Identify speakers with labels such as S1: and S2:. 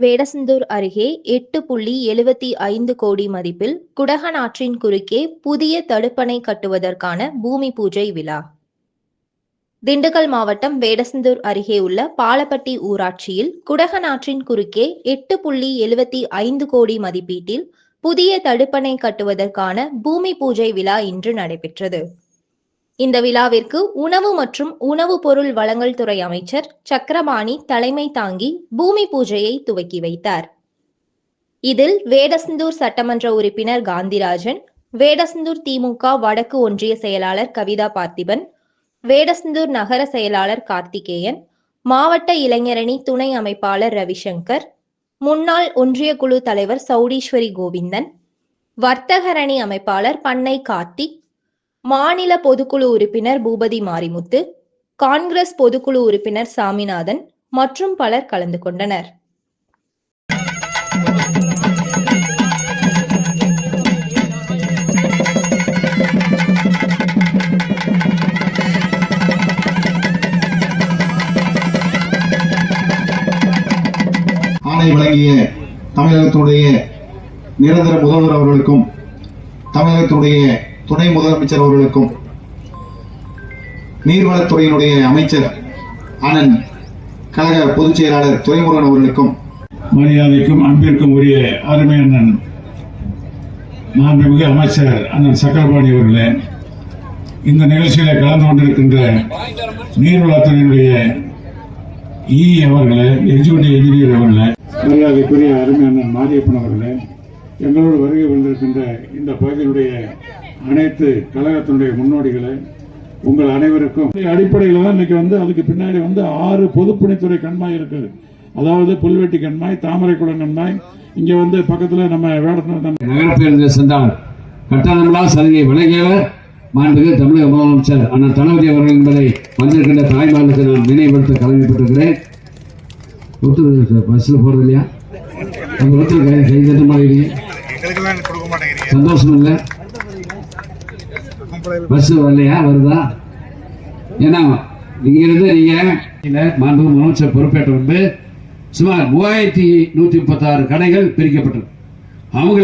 S1: வேடசந்தூர் அருகே எட்டு புள்ளி எழுபத்தி ஐந்து கோடி மதிப்பில் குடகநாற்றின் குறுக்கே புதிய தடுப்பணை கட்டுவதற்கான பூமி பூஜை விழா. திண்டுக்கல் மாவட்டம் வேடசந்தூர் அருகே உள்ள பாலப்பட்டி ஊராட்சியில் குடகநாற்றின் குறுக்கே எட்டு புள்ளி எழுபத்தி ஐந்து கோடி மதிப்பீட்டில் புதிய தடுப்பணை கட்டுவதற்கான பூமி பூஜை விழா இன்று நடைபெற்றது. இந்த விழாவிற்கு உணவு மற்றும் உணவுப் பொருள் வழங்கல் துறை அமைச்சர் சக்கரபாணி தலைமை தாங்கி பூமி பூஜையை துவக்கி வைத்தார். இதில் வேடசந்தூர் சட்டமன்ற உறுப்பினர் காந்திராஜன் வேடசந்தூர் திமுக வடக்கு ஒன்றிய செயலாளர் கவிதா பார்த்திபன் வேடசந்தூர் நகர செயலாளர் கார்த்திகேயன் மாவட்ட இளைஞரணி துணை அமைப்பாளர் ரவிசங்கர் முன்னாள் ஒன்றிய குழு தலைவர் சௌடீஸ்வரி கோவிந்தன் வர்த்தகரணி அமைப்பாளர் பண்ணை கார்த்திக் மாநில பொதுக்குழு உறுப்பினர் பூபதி மாரிமுத்து காங்கிரஸ் பொதுக்குழு உறுப்பினர் சாமிநாதன் மற்றும் பலர் கலந்து கொண்டனர்.
S2: ஆணை வழங்கிய தமிழகத்துடைய நிரந்தர முதல்வர் அவர்களுக்கும் தமிழகத்துடைய துணை முதலமைச்சர் அவர்களுக்கும் நீர்வளத்துறையினுடைய அமைச்சர் ஆனந்த் கழக பொதுச் செயலாளர் துரைமுருகன் அவர்களுக்கும்
S3: மரியாதைக்கும் அன்பிற்கும் உரிய அருமை அண்ணன் மாண்புமிகு அமைச்சர் அண்ணன் சக்கரபாணி அவர்களே இந்த நிகழ்ச்சியில் கலந்து கொண்டிருக்கின்ற நீர்வளத்துறையினுடைய இ அவர்களே எக்ஸிகூட்டிவ் இன்ஜினியர் அவர்களே மரியாதைக்குரிய அருமை அண்ணன் மாரியப்பன் அவர்களே எங்களோடு வருகை வந்திருக்கின்ற இந்த பகுதியினுடைய அனைத்து கழகத்தினுடைய முன்னோடிகளே உங்கள் அனைவருக்கும். அடிப்படையில் தான் இன்னைக்கு வந்து அதுக்கு பின்னாடி வந்து ஆறு பொதுப்பணித்துறை கண்மாய் இருக்குது. அதாவது புல்வெட்டி கண்மாய் தாமரைக்குளம் கண்மாய் இங்க வந்து பக்கத்துல நம்ம வேடத்தில்
S4: நகரப்பேருந்து சென்றால் கட்டணமில்லா சலுகை வழங்கியவர் மாண்புமிகு தமிழக முதலமைச்சர் அண்ணன் தளபதி அவர்கள் என்பதை வந்திருக்கின்ற தாய்மார்களுக்கு நான் நினைவுபடுத்த கடமைப்பட்டிருக்கிறேன். ஒருத்தர் பஸ்ஸில் போறது இல்லையா? அந்த ஒருத்தர் கை கை தட்ட மாதிரி
S5: எங்களுக்கெல்லாம் கொடுக்க மாட்டேங்கிறீங்க.
S4: சந்தோஷம் இல்லை? பஸ் வரலையா? வருதா? ஏன்னா இங்கிருந்து நீங்க மாண்பு முதலமைச்சர் பொறுப்பேற்ற வந்து சுமார் மூவாயிரத்தி நூத்தி முப்பத்தாறு கடைகள் பிரிக்கப்பட்டது அவங்க